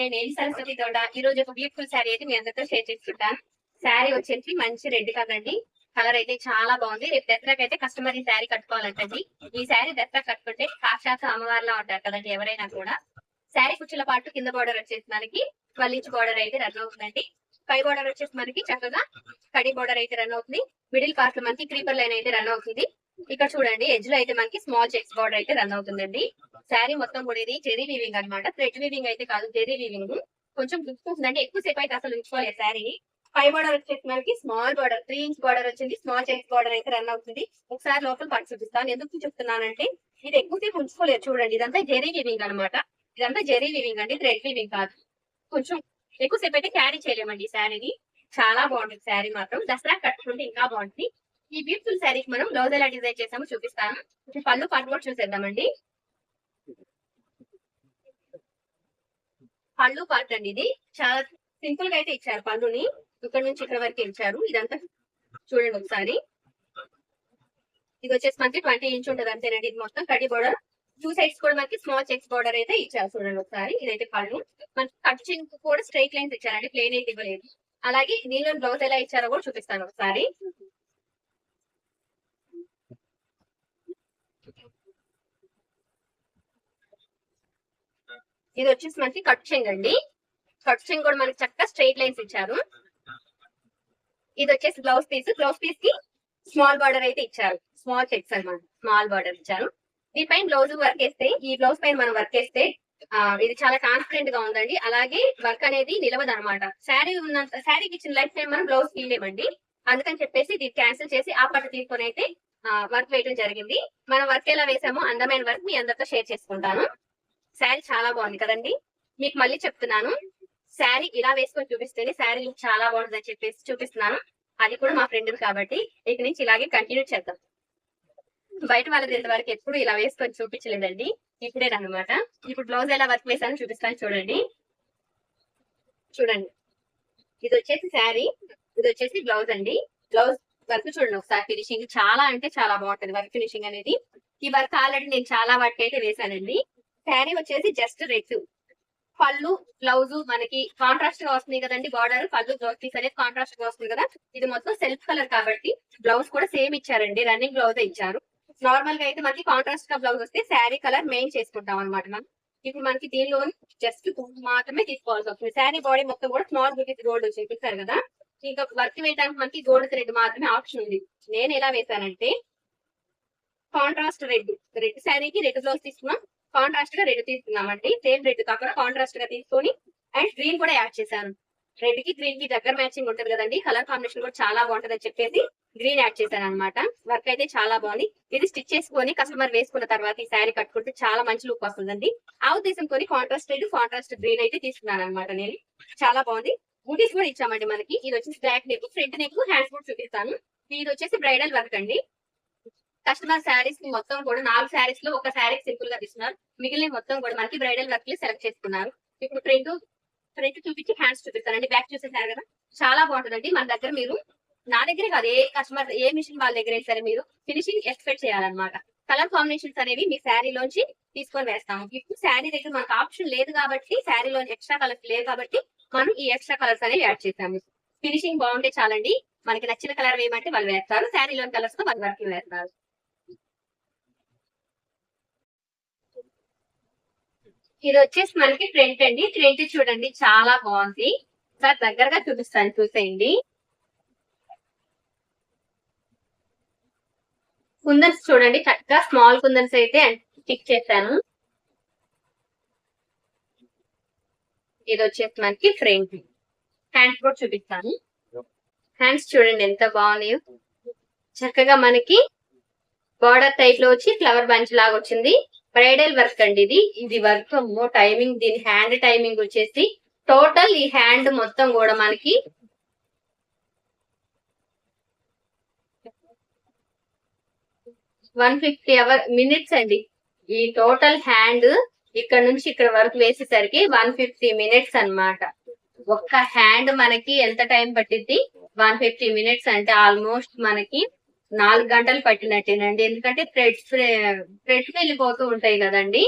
నేను ఏం సరస్వతి తోట? ఈ రోజు ఒక బ్యూటిఫుల్ శారీ అయితే మీ అందరితో షేర్ చేసుకుంటా శారీ వచ్చేసి మంచి రెడ్ కలర్ అండి. కలర్ అయితే చాలా బాగుంది. రేపు దసరాకి అయితే కస్టమర్ ఈ శారీ కట్టుకోవాలంటండి. ఈ శారీ దసరా కట్టుకుంటే సాక్షాత్ అమ్మవారిలా ఉంటారు కదండి ఎవరైనా కూడా. శారీ కుచ్చుల పాటు కింద బార్డర్ వచ్చేసి మనకి ట్వెల్వ్ ఇంచ్ బార్డర్ అయితే రన్ అవుతుందండి. పై బార్డర్ వచ్చేసి మనకి చక్కగా కడి బార్డర్ అయితే రన్ అవుతుంది. మిడిల్ పార్ట్లో మనకి క్రీపర్ లైన్ అయితే రన్ అవుతుంది. ఇక్కడ చూడండి ఎడ్జ్లో అయితే మనకి స్మాల్ చెక్స్ బార్డర్ అయితే రన్ అవుతుందండి. శారీ మొత్తం కూడా ఇది చెరీ వీవింగ్ అనమాట థ్రెడ్ వీవింగ్ అయితే కాదు చెరీ వీవింగ్ కొంచెం గుర్తుందండి ఎక్కువసేపు అయితే అసలు ఉంచుకోలేదు శారీ పై బార్డర్ వచ్చేసి మనకి small border three inch border వచ్చింది. స్మాల్ చెక్స్ బార్డర్ అయితే రన్ అవుతుంది. ఒకసారి లోపల పట్టు చూపిస్తాను. ఎందుకు చెప్తున్నానంటే ఇది ఎక్కువసేపు ఉంచుకోలేదు చూడండి. ఇదంతా జెరీ వీవింగ్ అనమాట ఇదంతా జెరీ వీవింగ్ అండి థ్రెడ్ వీవింగ్ కాదు. కొంచెం ఎక్కువసేపు అయితే క్యారీ చేయలేమండి ఈ శారీని చాలా బాగుంటుంది శారీ మాత్రం. దసరా కట్టుకుంటే ఇంకా బాగుంటుంది. ఈ బ్యూటిఫుల్ శారీకి మనం బ్లౌజ్ ఎలా డిజైన్ చేసామో చూపిస్తాను. పళ్ళు పట్టు కూడా చూసేద్దామండి. పళ్ళు పార్ట్ అండి ఇది. చాలా సింపుల్గా అయితే ఇచ్చారు పళ్ళుని. ఇక్కడ నుంచి ఇక్కడ వరకు ఇచ్చారు. ఇదంతా చూడండి ఒకసారి. ఇది వచ్చేసి మనకి ట్వంటీ ఇంచ్ ఉంటుంది అంతేనండి. ఇది మొత్తం కడి బోర్డర్ టూ సైడ్స్ కూడా మనకి స్మాల్ చెక్స్ బోర్డర్ అయితే ఇచ్చారు చూడండి ఒకసారి. ఇదైతే పళ్ళు. మనకి కట్ చింక్ కూడా స్ట్రైట్ లైన్స్ ఇచ్చారండి. ప్లేన్ అయితే ఇవ్వలేదు. అలాగే దీనిలో బ్లౌజ్ ఎలా ఇచ్చారో కూడా చూపిస్తాను ఒకసారి. ఇది వచ్చేసి మనకి కట్ చెంగ్ అండి కట్ చెంగ్ కూడా మనకి చక్కగా స్ట్రైట్ లైన్స్ ఇచ్చారు. ఇది వచ్చేసి బ్లౌజ్ పీస్ బ్లౌజ్ పీస్కి స్మాల్ బార్డర్ అయితే ఇచ్చారు. స్మాల్ చెక్స్ అనమాట స్మాల్ బార్డర్ ఇచ్చారు. దీనిపైన బ్లౌజ్ వర్క్ వేస్తే ఈ బ్లౌజ్ పైన మనం వర్క్ వేస్తే ఇది చాలా కాన్ఫిడెంట్గా ఉందండి. అలాగే వర్క్ అనేది నిలవదు అనమాట శారీ ఉన్నంత శారీకి ఇచ్చిన లైఫ్ టైం మనం బ్లౌజ్ తీయలేమండి అందుకని చెప్పేసి దీన్ని క్యాన్సిల్ చేసి ఆ పట్టు తీసుకొని అయితే వర్క్ వేయడం జరిగింది. మనం వర్క్ ఎలా వేసామో అందమైన వర్క్ మీ అందరితో షేర్ చేసుకుంటాను. శారీ చాలా బాగుంది కదండి. మీకు మళ్ళీ చెప్తున్నాను. శారీ ఇలా వేసుకొని చూపిస్తేనే శారీ లుక్ చాలా అని చెప్పేసి చూపిస్తున్నాను. అది కూడా మా ఫ్రెండ్ కాబట్టి ఇక నుంచి ఇలాగే కంటిన్యూ చేద్దాం. బయట వాళ్ళది ఇంతవరకు ఎప్పుడు ఇలా వేసుకొని చూపించలేదండి. ఇప్పుడే అనమాట ఇప్పుడు బ్లౌజ్ ఎలా వర్క్ వేసాను చూపిస్తాను చూడండి. చూడండి. ఇది వచ్చేసి శారీ. ఇది వచ్చేసి బ్లౌజ్ అండి. బ్లౌజ్ వర్క్ చూడండి ఒకసారి ఫినిషింగ్ చాలా అంటే చాలా బాగుంటది వర్క్ ఫినిషింగ్ అనేది. ఈ వర్క్ ఆల్రెడీ నేను చాలా వాటికి అయితే వేసానండి శారీ వచ్చేసి జస్ట్ రెడ్. పళ్ళు బ్లౌజ్ మనకి కాంట్రాస్ట్గా వస్తుంది కదండి బార్డర్ పళ్ళు బ్లౌజ్ పీస్ అనేది కాంట్రాస్ట్గా వస్తుంది కదా. ఇది మొత్తం సెల్ఫ్ కలర్ కాబట్టి బ్లౌజ్ కూడా సేమ్ ఇచ్చారండి రన్నింగ్ బ్లౌజ్ ఇచ్చారు. నార్మల్గా అయితే మనకి కాంట్రాస్ట్గా బ్లౌజ్ వస్తే శారీ కలర్ మెయిన్ చేసుకుంటాం అనమాట మనం ఇప్పుడు మనకి దీనిలో జస్ట్ మాత్రమే తీసుకోవాల్సి వస్తుంది. శారీ బాడీ మొత్తం కూడా స్మాల్ బుటీస్ గోల్డ్ చూపిస్తారు కదా. ఇంకా వర్క్ వేయడానికి మనకి గోల్డ్ థ్రెడ్ మాత్రమే ఆప్షన్ ఉంది. నేను ఎలా వేసానంటే కాంట్రాస్ట్ రెడ్ రెడ్ శారీకి రెడ్ బ్లౌజ్ తీసుకున్నాం. కాంట్రాస్ట్గా రెడ్ తీసుకున్నామండి సేమ్ రెడ్ కాకుండా కాంట్రాస్ట్గా తీసుకొని అండ్ గ్రీన్ కూడా యాడ్ చేశాను. రెడ్కి గ్రీన్కి దగ్గర మ్యాచింగ్ ఉంటది కదండి. కలర్ కాంబినేషన్ కూడా చాలా బాగుంటది అని చెప్పేసి గ్రీన్ యాడ్ చేశాను అనమాట వర్క్ అయితే చాలా బాగుంది. ఇది స్టిచ్ చేసుకొని కస్టమర్ వేసుకున్న తర్వాత ఈ శారీ కట్టుకుంటే చాలా మంచి లుక్ వస్తుందండి. ఆ ఉద్దేశంతో కాంట్రాస్ట్ రెడ్ కాంట్రాస్ట్ గ్రీన్ అయితే తీసుకున్నాను అనమాట నేను. చాలా బాగుంది. బూటీస్ కూడా ఇచ్చామండి మనకి. ఇది వచ్చేసి black neck front neck hands కూడా చూపిస్తాను. ఇది వచ్చేసి బ్రైడల్ వర్క్ అండి. కస్టమర్ శారీస్ని మొత్తం కూడా నాలుగు శారీస్లో ఒక శారీ సింపుల్గా తీసుకున్నారు మిగిలిన మొత్తం కూడా మనకి బ్రైడల్ వర్క్ సెలెక్ట్ చేసుకున్నారు. ఇప్పుడు ప్రింట్ ఫ్రంట్ చూపించి హ్యాండ్స్ చూపిస్తానండి. బ్యాక్ చూసేసారు కదా? చాలా బాగుంటుందండి. మన దగ్గర మీరు నా దగ్గరే కాదు ఏ కస్టమర్ ఏ మిషన్ వాళ్ళ దగ్గర సరే మీరు ఫినిషింగ్ ఎక్స్పెక్ట్ చేయాలన్నమాట. కలర్ కాంబినేషన్స్ అనేవి మీ శారీలోంచి తీసుకొని వేస్తాము. ఇప్పుడు శారీ దగ్గర మనకు ఆప్షన్ లేదు కాబట్టి శారీలో ఎక్స్ట్రా కలర్స్ లేవు కాబట్టి మనం ఈ ఎక్స్ట్రా కలర్స్ అనేవి యాడ్ చేసాము ఫినిషింగ్ బాగుంటే చాలండి. మనకి నచ్చిన కలర్ వేయమంటే వాళ్ళు వేస్తారు. శారీలోని కలర్స్తో వాళ్ళు వర్క్ వేస్తారు. ఇది వచ్చేసి మనకి ఫ్రంట్ అండి. ఫ్రంట్ చూడండి చాలా బాగుంది. సార్ దగ్గరగా చూపిస్తాను చూసేయండి. కుందన్స్ చూడండి చక్కగా స్మాల్ కుందన్స్ అయితే స్టిక్ చేశాను. ఇది వచ్చేసి మనకి ఫ్రంట్ హ్యాండ్స్ కూడా చూపిస్తాను. హ్యాండ్స్ చూడండి ఎంత బాగున్నాయో. చక్కగా మనకి బార్డర్ టైప్లో వచ్చి ఫ్లవర్ బంచ్ లాగా వచ్చింది. బ్రైడల్ వర్క్ అండి ఇది. ఇది వర్క్ టైమింగ్ దీని హ్యాండ్ టైమింగ్ వచ్చేసి టోటల్ ఈ హ్యాండ్ మొత్తం కూడా మనకి వన్ ఫిఫ్టీ అవర్ మినిట్స్ అండి. ఈ టోటల్ హ్యాండ్ ఇక్కడ నుంచి ఇక్కడ వరకు వేసేసరికి వన్ ఫిఫ్టీ మినిట్స్ అన్నమాట. ఒక్క హ్యాండ్ మనకి ఎంత టైం పట్టింది వన్ ఫిఫ్టీ మినిట్స్ అంటే ఆల్మోస్ట్ మనకి నాలుగు గంటలు పట్టినట్టేనండి. ఎందుకంటే థ్రెడ్స్ థ్రెడ్స్ వెళ్ళిపోతూ ఉంటాయి కదండి.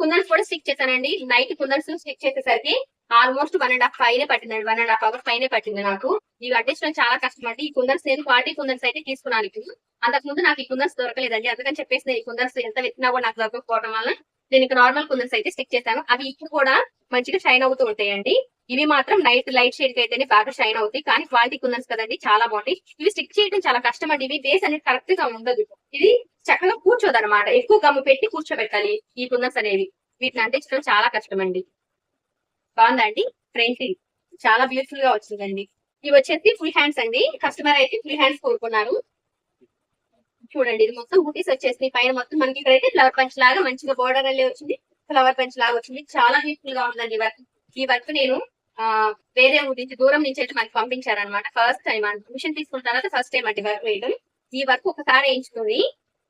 కుందన్స్ కూడా స్టిక్ చేశానండి. నైట్ కుందన్స్ స్టిక్ చేసేసరికి almost one and half five పట్టిందండి. One and half hour five పట్టింది నాకు. ఇవి అడ్డించడం చాలా కష్టం అండి. ఈ కుందన్స్ నేను క్వాలిటీ కుందన్స్ అయితే తీసుకున్నాను ఇప్పుడు అంతకు ముందు నాకు ఈ కుందన్స్ దొరకలేదండి. అందుకని చెప్పేసి నేను ఈ కుందన్స్ ఎంత వెతికినా కూడా నాకు దొరకకపోవడం వల్ల నేను ఇక నార్మల్ కుందన్స్ అయితే స్టిక్ చేశాను. అవి ఇప్పుడు కూడా మంచిగా షైన్ అవుతూ ఉంటాయండి. ఇవి మాత్రం నైట్ లైట్ షేడ్కి అయితేనే బాగా షైన్ అవుతాయి. కానీ క్వాలిటీ కుందన్స్ కదండి చాలా బాగుంటాయి. ఇవి స్టిక్ చేయడం చాలా కష్టం అండి. ఇవి బేస్ అనేది కరెక్ట్గా ఉండదు. ఇది చక్కగా కూర్చోదు అనమాట ఎక్కువ గమ్ము పెట్టి కూర్చోబెట్టాలి ఈ కుందన్స్ అనేవి. వీటిని అంటించడం చాలా కష్టం అండి. బాగుందండి ఫ్రెండ్ చాలా బ్యూటిఫుల్గా వచ్చిందండి. ఇవి వచ్చేసి ఫుల్ హ్యాండ్స్ అండి. కస్టమర్ అయితే ఫుల్ హ్యాండ్స్ కోరుకున్నారు చూడండి ఇది మొత్తం బూటీస్ వచ్చేసి పైన మొత్తం మనకి ఇక్కడైతే ఫ్లవర్ పంచ్ లాగా మంచిగా బోర్డర్ అల్లే వచ్చింది. ఫ్లవర్ పంచ్ లాగా వచ్చింది. చాలా బ్యూటిఫుల్గా ఉందండి వర్క్ ఈ వర్క్ నేను ఆ వేరే ఊరి నుంచి దూరం నుంచి అయితే మనకి పంపించారనమాట ఫస్ట్ టైం మిషన్ తీసుకున్న తర్వాత ఫస్ట్ టైం అంటే వర్క్ వేయడం ఈ వర్క్ ఒకసారి వేయించుకొని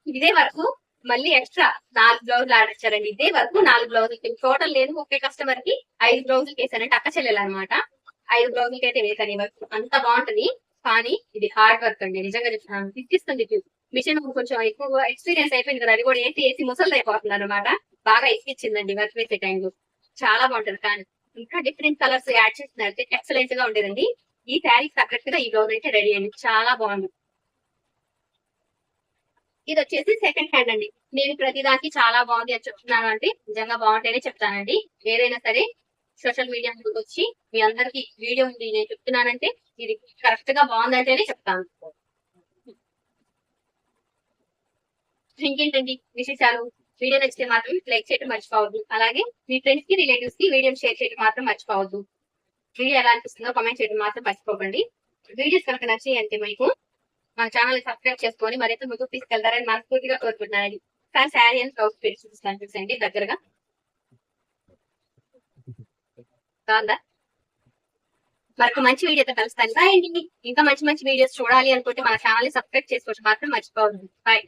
ఇదే వర్క్ మళ్ళీ ఎక్స్ట్రా నాలుగు బ్లౌజులు ఆర్డర్ ఇచ్చారండి. ఇదే వరకు నాలుగు బ్లౌజులు టోటల్ లేదు ఒకే కస్టమర్కి ఐదు బ్లౌజులు వేసానంటే అక్క చెల్లెలు అనమాట ఐదు బ్లౌజులకి అయితే వేసాను వర్క్ అంత బాగుంటది. కానీ ఇది హార్డ్ వర్క్ అండి. నిజంగా చెప్తున్నాను ఇచ్చిస్తుంది మిషన్ కొంచెం ఎక్కువ ఎక్స్పీరియన్స్ అయిపోయింది కదా. అది కూడా ఏంటి? వేసి ముసలు అయిపోతున్నారు అనమాట బాగా ఎక్కిచ్చిందండి వర్క్ వేసే టైంలో చాలా బాగుంటది. కానీ ఇంకా డిఫరెంట్ కలర్స్ యాడ్ చేసినట్టు ఎక్సలెంట్గా ఉండేదండి. ఈ శారీ తగ్గట్టుగా ఈ బ్లౌజ్ అయితే రెడీ అయింది చాలా బాగుంది. ఇది వచ్చేసి సెకండ్ హ్యాండ్ అండి. నేను ప్రతిదానికి చాలా బాగుంది అని చెప్తున్నాను అంటే నిజంగా బాగుంటేనే చెప్తానండి. ఏదైనా సరే సోషల్ మీడియా ముందుకు వచ్చి మీ అందరికి వీడియో ఉంది నేను చెప్తున్నానంటే ఇది కరెక్ట్గా బాగుందంటేనే చెప్తాను. ఇంకేంటండి విశేషాలు? వీడియో నచ్చితే మాత్రం లైక్ చేయడం మర్చిపోవద్దు. అలాగే మీ ఫ్రెండ్స్కి రిలేటివ్స్కి వీడియో షేర్ చేయడం మాత్రం మర్చిపోవద్దు. వీడియో ఎలా అనిపిస్తుందో కామెంట్ చేయడం మాత్రం మర్చిపోకండి. వీడియోస్ కనుక నచ్చాయంటే మీకు మన ఛానల్ సబ్స్క్రైబ్ చేసుకొని మరింత ముందుకు తీసుకెళ్తారని మనస్ఫూర్తిగా కోరుకుంటున్నానండి. కానీ శారీ అండ్ బ్లౌజ్ పెట్టి చూపిస్తాను చూసండి దగ్గరగా. కాదా? మరొక మంచి వీడియోతో కలుస్తాను. బాయ్ అండి. ఇంకా మంచి మంచి వీడియోస్ చూడాలి అనుకుంటే మన ఛానల్ సబ్స్క్రైబ్ చేసుకోవచ్చు. మాత్రం మర్చిపోవద్దు. బాయ్